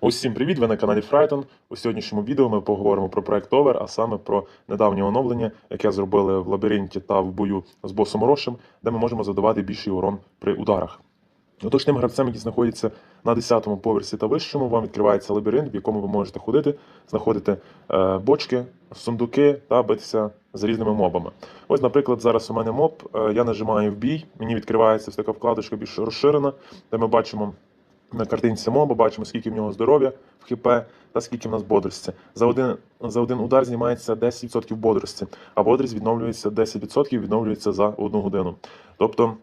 Усім привіт! Ви на каналі Фрайтон. У сьогоднішньому відео ми поговоримо про проект Овер, а саме про недавнє оновлення, яке зробили в лабіринті та в бою з босом Рошем, де ми можемо завдавати більший урон при ударах. Отож, тим гравцям, які знаходяться на 10-му поверсі та вищому, вам відкривається лабіринт, в якому ви можете ходити, знаходити е, бочки, сундуки та битися з різними мобами. Ось, наприклад, зараз у мене моб, е, я нажимаю в бій, мені відкривається така вкладочка більш розширена, де ми бачимо на картинці моба, бачимо, скільки в нього здоров'я в ХП та скільки в нас бодрості. За один, за один удар знімається 10% бодрості, а бодрість відновлюється 10%, відновлюється за одну годину. Тобто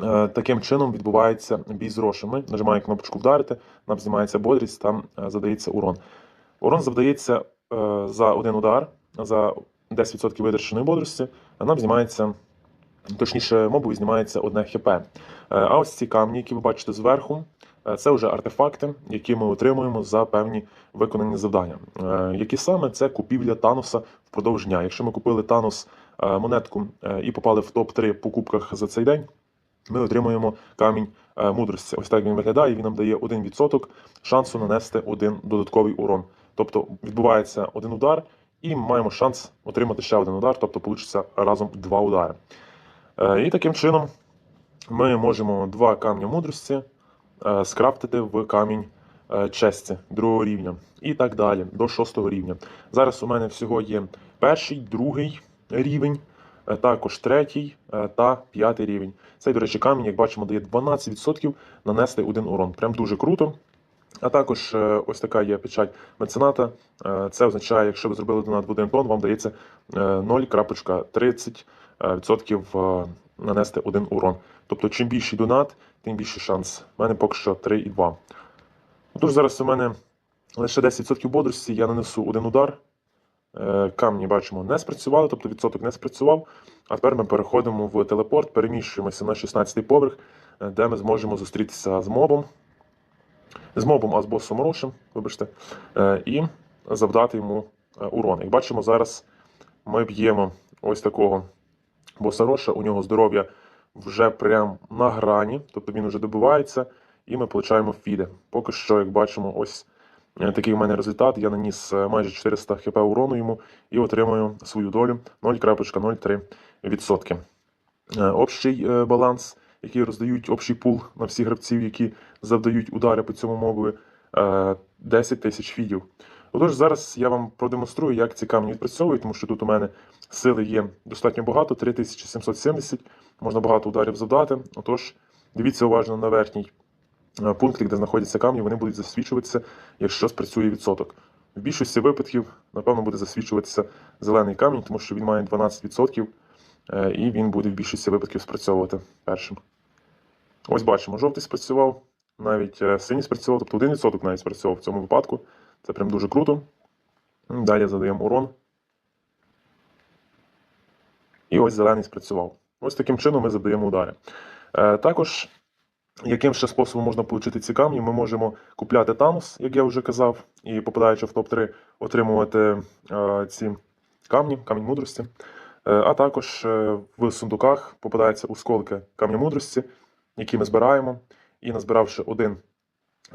е, таким чином відбувається бій з рошами. Нажимаю кнопочку вдарити, нам знімається бодрість, там е, задається урон. Урон завдається е, за один удар, за 10% видержаної бодрості, а нам знімається. Точніше, мобові знімається одне хп. А ось ці камні, які ви бачите зверху, це вже артефакти, які ми отримуємо за певні виконані завдання. Е, Які саме це купівля Таноса впродовж дня. Якщо ми купили Танос е, монетку е, і попали в топ-3 по кубках за цей день, ми отримуємо камінь е, мудрості. Ось так він виглядає. Він нам дає 1% шансу нанести один додатковий урон. Тобто відбувається один удар, і маємо шанс отримати ще один удар, тобто получиться разом два удари. Е, І таким чином ми можемо два камні мудрості е, скрафтити в камінь е, честі другого рівня і так далі до шостого рівня. Зараз у мене всього є перший, другий рівень, е, також третій е, та п'ятий рівень. Цей, до речі, камінь, як бачимо, дає 12% нанести один урон. Прям дуже круто. А також е, ось така є печать мецената. Е, Це означає, якщо ви зробили донат в один тон, вам дається е, 0,30% е, нанести один урон. Тобто, чим більший донат, тим більший шанс. У мене поки що 3,2. Тож зараз у мене лише 10% бодрості, я нанесу один удар. Е, Камні бачимо не спрацювали, тобто відсоток не спрацював. А тепер ми переходимо в телепорт, переміщуємося на 16-й поверх, е, де ми зможемо зустрітися з мобом. З мобом, а з босом Рошем, вибачте, е, і завдати йому урон. Як бачимо, зараз ми б'ємо ось такого боса Роша, у нього здоров'я вже прям на грані, тобто він вже добивається, і ми получаємо фіди. Поки що, як бачимо, ось е, такий у мене результат. Я наніс е, майже 400 хп урону йому і отримую свою долю 0,03%. Е, Общий баланс, який роздають общий пул на всіх гравців, які завдають удари по цьому мобові, е, 10 тисяч фідів. Отож, зараз я вам продемонструю, як ці камні відпрацьовують, тому що тут у мене сили є достатньо багато, 3770, можна багато ударів завдати. Отож, дивіться уважно на верхній е, пунктик, де знаходяться камні, вони будуть засвічуватися, якщо спрацює відсоток. В більшості випадків, напевно, буде засвічуватися зелений камінь, тому що він має 12%, е, і він буде в більшості випадків спрацьовувати першим. Ось бачимо, жовтий спрацював, навіть е, синій спрацював, тобто 1% навіть спрацював в цьому випадку. Це прям дуже круто. Далі задаємо урон. І ось зелений спрацював. Ось таким чином ми завдаємо удари. Е, також, яким ще способом можна отримати ці камні, ми можемо купляти Танос, як я вже казав, і попадаючи в топ-3, отримувати е, ці камні, камінь мудрості. Е, а також в сундуках попадаються осколки камня мудрості, які ми збираємо. І назбиравши один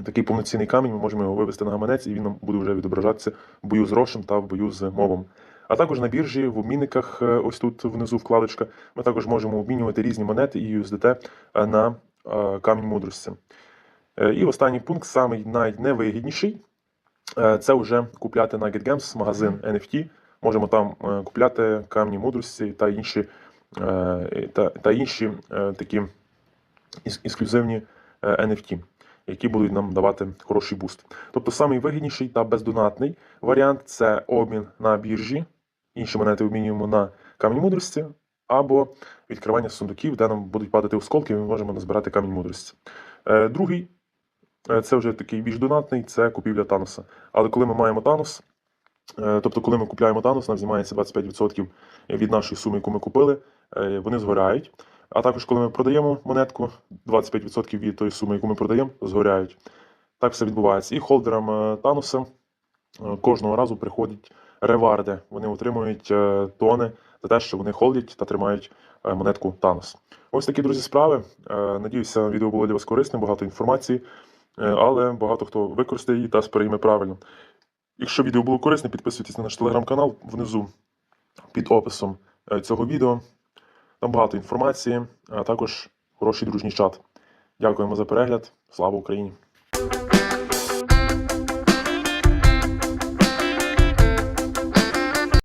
такий повноцінний камінь, ми можемо його вивести на гаманець, і він нам буде вже відображатися в бою з рошем та в бою з мовом. А також на біржі, в обмінниках, е, ось тут внизу вкладочка, ми також можемо обмінювати різні монети і USDT е, на е, камінь мудрості. І останній пункт, самий найневигідніший, це вже купляти на GetGames, магазин NFT. Можемо там купляти камні мудрості та інші, та, та інші такі ексклюзивні NFT, які будуть нам давати хороший буст. Тобто самий вигідніший та бездонатний варіант це обмін на біржі. Інші монети обмінюємо на камінь мудрості, або відкривання сундуків, де нам будуть падати осколки, і ми можемо назбирати камінь мудрості. Е, Другий е, це вже такий більш донатний, це купівля Таноса. Але коли ми маємо Танос, е, тобто коли ми купляємо Танос, нам знімається 25% від нашої суми, яку ми купили, вони згоряють. А також, коли ми продаємо монетку, 25% від тої суми, яку ми продаємо, згоряють. Так все відбувається. І холдерам е, Таноса е, кожного разу приходять реварди. Вони отримують е, тони за те, що вони холдять та тримають монетку Танос. Ось такі, друзі, справи. Надіюся, відео було для вас корисним, багато інформації. але багато хто використає її та сприйме правильно. Якщо відео було корисне, підписуйтесь на наш телеграм-канал внизу під описом цього відео. Там багато інформації, а також хороший дружній чат. Дякуємо за перегляд. Слава Україні!